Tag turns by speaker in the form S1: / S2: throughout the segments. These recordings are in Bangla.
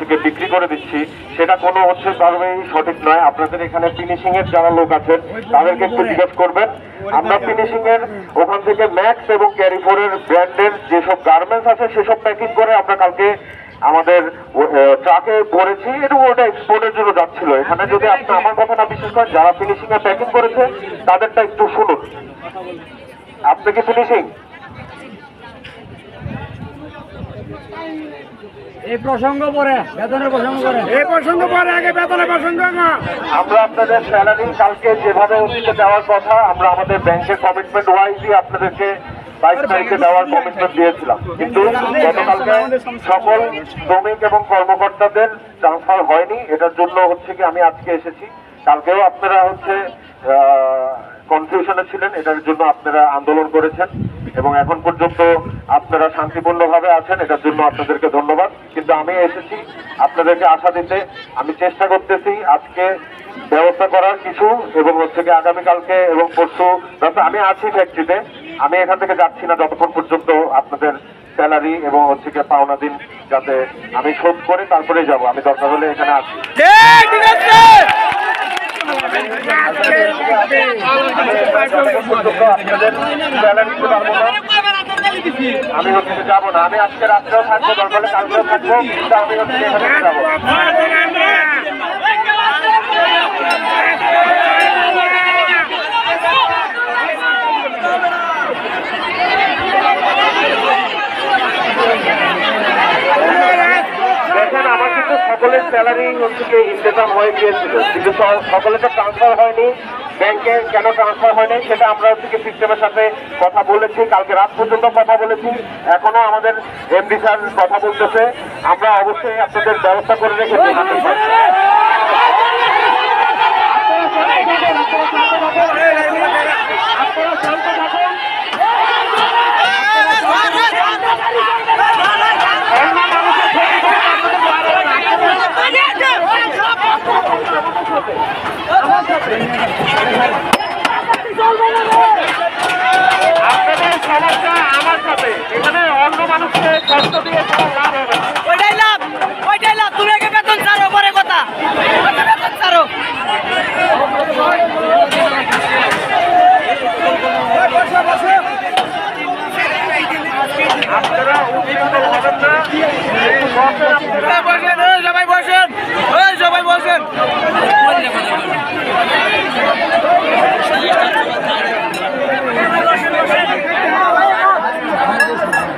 S1: হচ্ছে বিক্রি করে দিচ্ছি। সেটা কোনো হচ্ছে কারণেই সঠিক নয়। আপনাদের এখানে ফিনিশিং এর যারা লোক আছেন, তাদেরকে একটু জিজ্ঞেস করবেন। আমরা ফিনিশিং এর ওখান থেকে ম্যাক্স এবং ক্যারি ফোরের ব্র্যান্ডের যেসব গার্মেন্টস আছে, সেসব প্যাকিং করে আমরা কালকে আমাদের ট্রাকে ভরেছি এবং ওটা এক্সপোর্টের জন্য যাচ্ছিল। এখানে যদি আপনি আমার কথা না বিশ্বাস করেন, যারা ফিনিশিং এ প্যাকিং করেছে, তাদেরটা একটু শুনুন। আপনি কি ফিনিশিং
S2: এই প্রসঙ্গ পরে বেতনের প্রসঙ্গ করে
S3: এই প্রসঙ্গ পরে আগে বেতনের প্রসঙ্গ না
S1: আমরা আপনাদের স্যালারি কালকে যেভাবে হচ্ছে দেওয়ার কথা আমরা আমাদের ব্যাংকের কমিটমেন্ট ওয়াইজই আপনাদেরকে বাইশ তারিখে দেওয়ার কমিটমেন্ট দিয়েছিলাম। কিন্তু গতকালকে সকল শ্রমিক এবং কর্মকর্তাদের ট্রান্সফার হয়নি। এটার জন্য হচ্ছে কি আমি আজকে এসেছি। কালকেও আপনারা হচ্ছে কনফিউশনে ছিলেন এটার জন্য আপনারা আন্দোলন করেছেন এবং এখন পর্যন্ত আপনারা শান্তিপূর্ণভাবে আছেন এটার জন্য আপনাদেরকে ধন্যবাদ। কিন্তু আমি এসেছি আপনাদেরকে আশা দিতে। আমি চেষ্টা করতেছি আজকে ব্যবস্থা করার কিছু এবং হচ্ছে কি আগামীকালকে এবং পরশু আমি আছি ফ্যাক্টরিতে। আমি এখান থেকে যাচ্ছি না যতক্ষণ পর্যন্ত আপনাদের স্যালারি এবং হচ্ছে কি পাওনা দিন যাতে আমি শোধ করে তারপরে যাব। আমি দরকার হলে এখানে আছি? আমি হচ্ছে যাব না আমি আজকে রাত্রেও থাকব দরকার কালকেও থাকব কিন্তু আমি হচ্ছে এখানে যাব সকলের স্যালারি হচ্ছে ইন্তজাম হয়ে গিয়েছিল, কিন্তু স- সকলের তো ট্রান্সফার হয়নি। ব্যাংকে কেন ট্রান্সফার হয়নি সেটা আমরা হচ্ছে সিস্টেমের সাথে কথা বলেছি কালকে রাত পর্যন্ত কথা বলেছি এখনও আমাদের এমডি স্যার কথা বলতেছে আমরা অবশ্যই আপনাদের ব্যবস্থা করে রেখেছি আপনাদের সমস্যা আমার সাথে এখানে অন্য মানুষকে কষ্ট দিয়ে কোনো লাভ হবে না
S4: ওইটাই লাভ ওইটাই লাভ তুমি আগে বেতন ছাড়ো পরে কথা আগে বেতন ছাড়ো
S1: আপনারা উদ্বিগ্ন হবেন না এই বসের আপনারা
S4: বসেন ওই সবাই বসেন সবাই বসেন।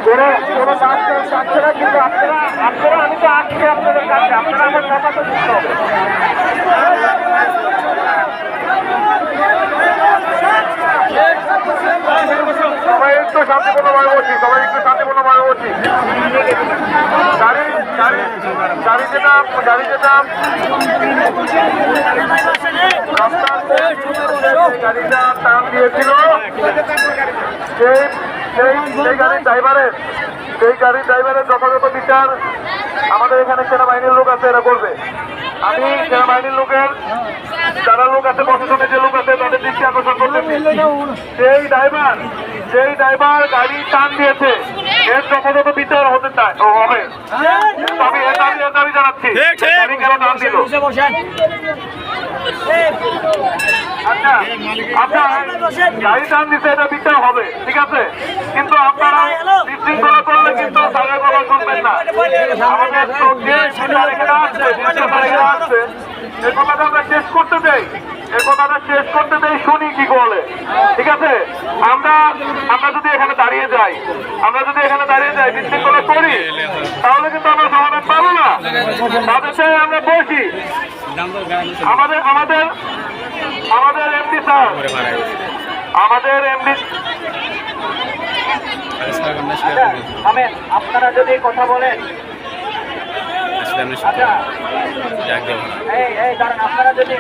S1: কোনো কোনো কাজ চাচ্ছে না কিন্তু আপনারা আপনারা আমি তো আসছি আপনাদের কাছে আপনারা আমার কথা তো শুনতে সবাই একটু শান্তিপূর্ণভাবে বসি সবাই একটু শান্তিপূর্ণভাবে বসি গাড়ি গাড়ি যেটা গাড়ি যেটা। গাড়িটা টান দিয়েছিল সেই সেই গাড়ির ড্রাইভারের সেই গাড়ির ড্রাইভারের যথাযথ বিচার আমাদের এখানে সেনাবাহিনীর লোক আছে, এরা করবে। আমি সেনাবাহিনীর লোকের, যারা লোক আছে, প্রশাসনের যে লোক আছে, তাদের দৃষ্টি আকর্ষণ করতেছি। সেই ড্রাইভার সেই ড্রাইভার গাড়ি টান দিয়েছে। এর যথাযথ বিচার হতে চায় ও হবে। আমি এর দাবি এর দাবি জানাচ্ছি। কেন দাম দিল? আপনার গাড়ি টান দিতে এটা বিচার হবে, ঠিক আছে? কিন্তু আপনারা বিশৃঙ্খলা করলে কিন্তু তাদের কথা শুনবেন না। আমাদের যে এখানে আসছে যে কথাটা আমরা শেষ করতে চাই। এই কথাটা শেষ করতে চাই শুনি কি বলে, ঠিক আছে? আমরা আমরা যদি এখানে দাঁড়িয়ে যাই, আমরা যদি এখানে দাঁড়িয়ে যাই, বিশৃঙ্খলা করি, তাহলে কিন্তু আমরা সমাধান পাবো না। তাদের আমরা বসি। আমাদের আমাদের আমাদের এমডি স্যার। আমাদের এমডি আমি আপনারা যদি কথা বলেন। আচ্ছা। আপনারা যদি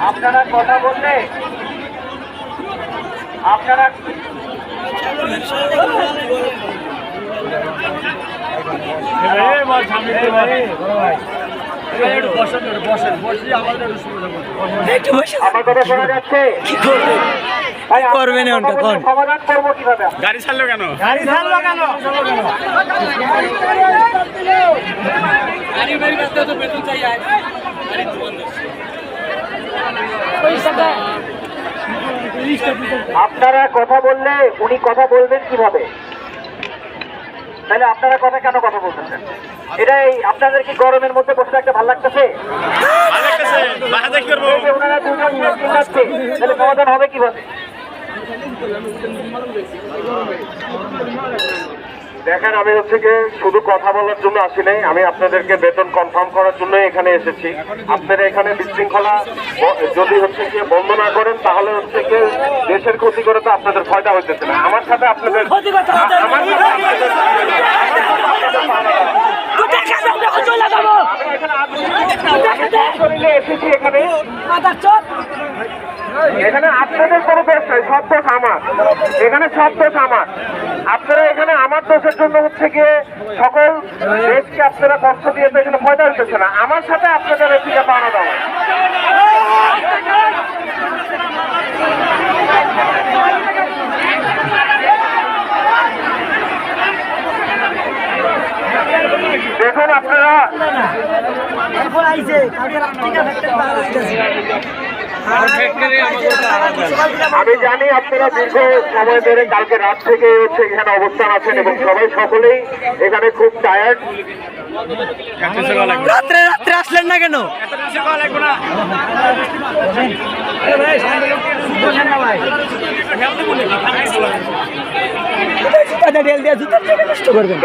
S1: আপনারা কথা বললে আপনারা
S2: বসেন
S4: করবেন
S1: কথা
S4: কোন?
S1: সমাধান করব কীভাবে?
S3: গাড়ি ছাড়লো কেন?
S4: গাড়ি ছাড়লো কেন?
S1: আপনারা কথা বললে উনি কথা বলবেন কীভাবে? তাহলে আপনারা কথা কেন কথা বলতেছেন? এটা এই আপনাদের কি গরমের মধ্যে বসে একটা ভালো লাগতেছে? ওনারা দুজন তাহলে সমাধান হবে কীভাবে? দেখেন আমি হচ্ছে কি শুধু কথা বলার জন্য আসি নাই আমি আপনাদেরকে বেতন কনফার্ম করার জন্য এখানে এসেছি। আপনারা এখানে বিশৃঙ্খলা যদি হচ্ছে কি বন্ধ না করেন তাহলে হচ্ছে কি দেশের ক্ষতি করে তো আপনাদের ফায়দা হইতেছে না। আমার সাথে আপনাদের। আমার সাথে এসেছি এখানে। এখানে আপনাদের কোনো দোষ নাই, সব দোষ আমার। এখানে সব দোষ আমার। আপনারা এখানে আমার দোষের জন্য হচ্ছে গিয়ে সকল দেশকে আপনারা কষ্ট দিয়ে তো এখানে ফয়দা হইতেছে না। আমার সাথে আপনাদের এদিকে পাওয়া দাও। দেখুন আপনারা আমি জানি আপনারা দীর্ঘ সময় ধরে কালকে রাত থেকে হচ্ছে এখানে অবস্থান আছেন এবং সবাই সকলেই এখানে খুব টায়ার্ড
S4: রাত্রে রাত্রে আসলেন না কেন?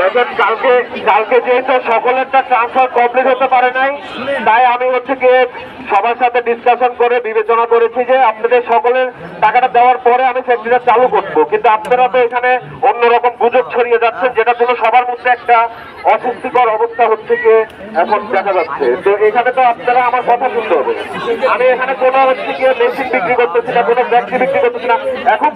S1: দেখেন, কালকে কালকে যেহেতু সকলেরটা ট্রান্সফার কমপ্লিট হতে পারে নাই, তাই আমি হচ্ছে গিয়ে সবার সাথে ডিসকাশন করে বিবেচনা করেছি যে আপনাদের সকলের টাকাটা দেওয়ার পরে আমি ফ্যাক্টরিটা চালু করব। কিন্তু আপনারা তো এখানে অন্যরকম গুজব ছড়িয়ে যাচ্ছেন যেটার জন্য সবার মধ্যে একটা অস্বস্তিকর অবস্থা হচ্ছে গিয়ে এখন দেখা যাচ্ছে। তো এখানে তো আপনারা আমার কথা শুনতে হবে। আমি এখানে কোনো হচ্ছে গিয়ে মেশিন বিক্রি করতেছি না, কোনো ব্যক্তি বিক্রি করতেছি না। এখন